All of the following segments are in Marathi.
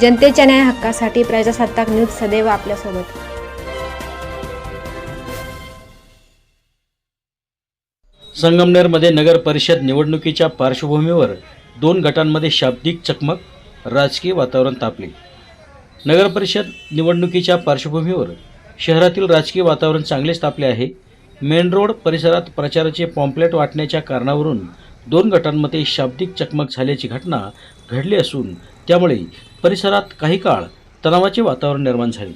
जनतेच्या न्याय हक्कासाठी प्रजासत्ताक न्यूज सदैव आपल्यासोबत. संगमनेरमध्ये नगर परिषद निवडणुकीच्या पार्श्वभूमीवर दोन गटांमध्ये शाब्दिक चकमक राजकीय वातावरण तापले. नगर परिषद निवडणुकीच्या पार्श्वभूमीवर शहरातील राजकीय वातावरण चांगलेच तापले आहे. मेन रोड परिसरात प्रचाराचे पॉम्पलेट वाटण्याच्या कारणावरून दोन गटांमध्ये शाब्दिक चकमक झाल्याची घटना घडली असून त्यामुळे परिसरात काही काळ तणावाचे वातावरण निर्माण झाले.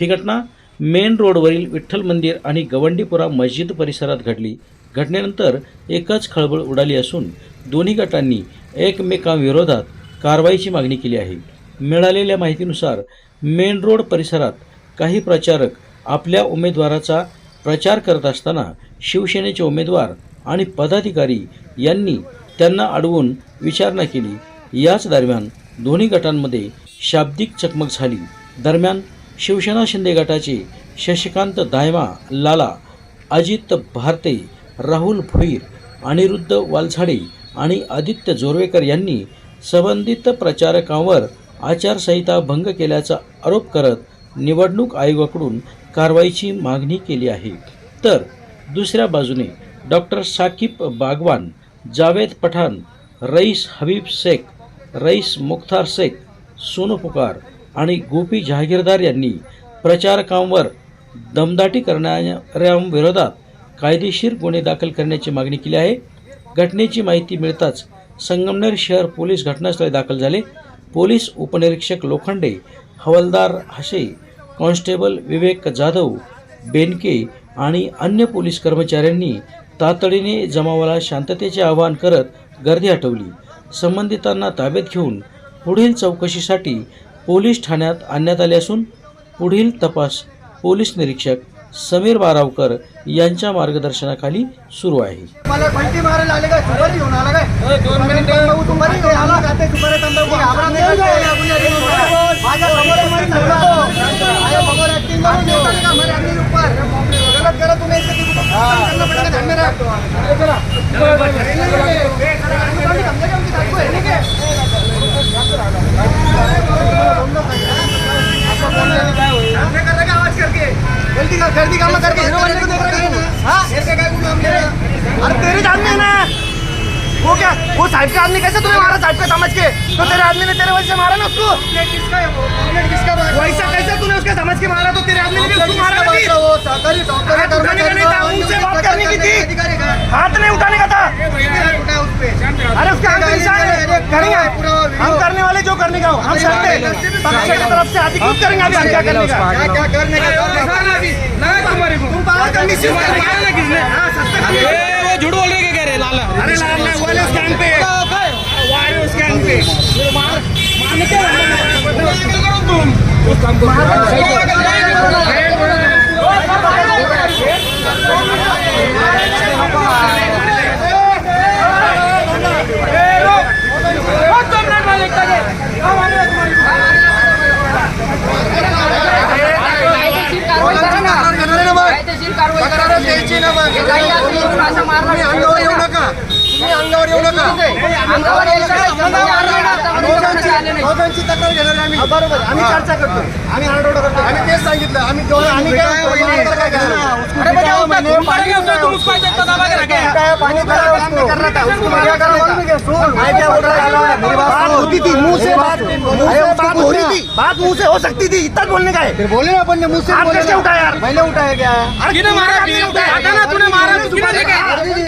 ही घटना मेन रोडवरील विठ्ठल मंदिर आणि गवंडीपुरा मस्जिद परिसरात घडली. घटनेनंतर एकच खळबळ उडाली असून दोन्ही गटांनी एकमेकांविरोधात कारवाईची मागणी केली आहे. मिळालेल्या माहितीनुसार मेन रोड परिसरात काही प्रचारक आपल्या उमेदवाराचा प्रचार करत असताना शिवसेनेचे उमेदवार आणि पदाधिकारी यांनी त्यांना अडवून विचारणा केली. याच दरम्यान दोन्ही गटांमध्ये शाब्दिक चकमक झाली. दरम्यान शिवसेना शिंदे गटाचे शशिकांत दायमा लाला अजित भारते राहुल भोईर अनिरुद्ध वालझाडे आणि आदित्य जोरवेकर यांनी संबंधित प्रचारकांवर आचारसंहिता भंग केल्याचा आरोप करत निवडणूक आयोगाकडून कारवाईची मागणी केली आहे. तर दुसऱ्या बाजूने डॉक्टर साकिब बागवान जावेद पठाण रईस हबीब शेख रईस मुख्तार शेख सोनू पुकार आणि गोपी जहागीरदार यांनी प्रचारकांवर दमदाटी करणाऱ्यांविरोधात कायदेशीर गुन्हे दाखल करण्याची मागणी केली आहे. घटनेची माहिती मिळताच संगमनेर शहर पोलीस घटनास्थळी दाखल झाले. पोलीस उपनिरीक्षक लोखंडे हवालदार हसे कॉन्स्टेबल विवेक जाधव बेनके आणि अन्य पोलीस कर्मचाऱ्यांनी तातडीने जमावाला शांततेचे आवाहन करत गर्दी हटवली संबंधितांना ताब्यात घेऊन पुढील चौकशीसाठी पोलीस ठाण्यात आणण्यात आले असून पुढील तपास पोलीस निरीक्षक समीर बारावकर यांच्या मार्गदर्शनाखाली सुरू आहे. वो साइड का आदमी कैसे तुम्हें मारा साइड पे समझ के? तो तेरे आदमी ने तेरे वजह से मारा ना उसको? वैसा कैसे तूने उसके समझ के मारा? तो तेरे आदमी ने उसको मारा हाँ, हाथ नहीं उठाने का था। अरे उसके हाथ करेंगे हम करने वाले जो करने का हम सरकार की तरफ़ से आदि क्या करने का? क्या करने का? तुम्हारी तुम पावर करनी सिर्फ़ मारा किसने? हाँ, वो झूठ बोल अरे लाल लाल वाले उस कैंप पे वाले उस कैंप पे मार मारने क्या कायदेशीर बात मुँह से हो सकती थी इतना बोलने का है? बोले अपन ने मुँह से उठाया? मैंने उठाया क्या? अरे मारा तूने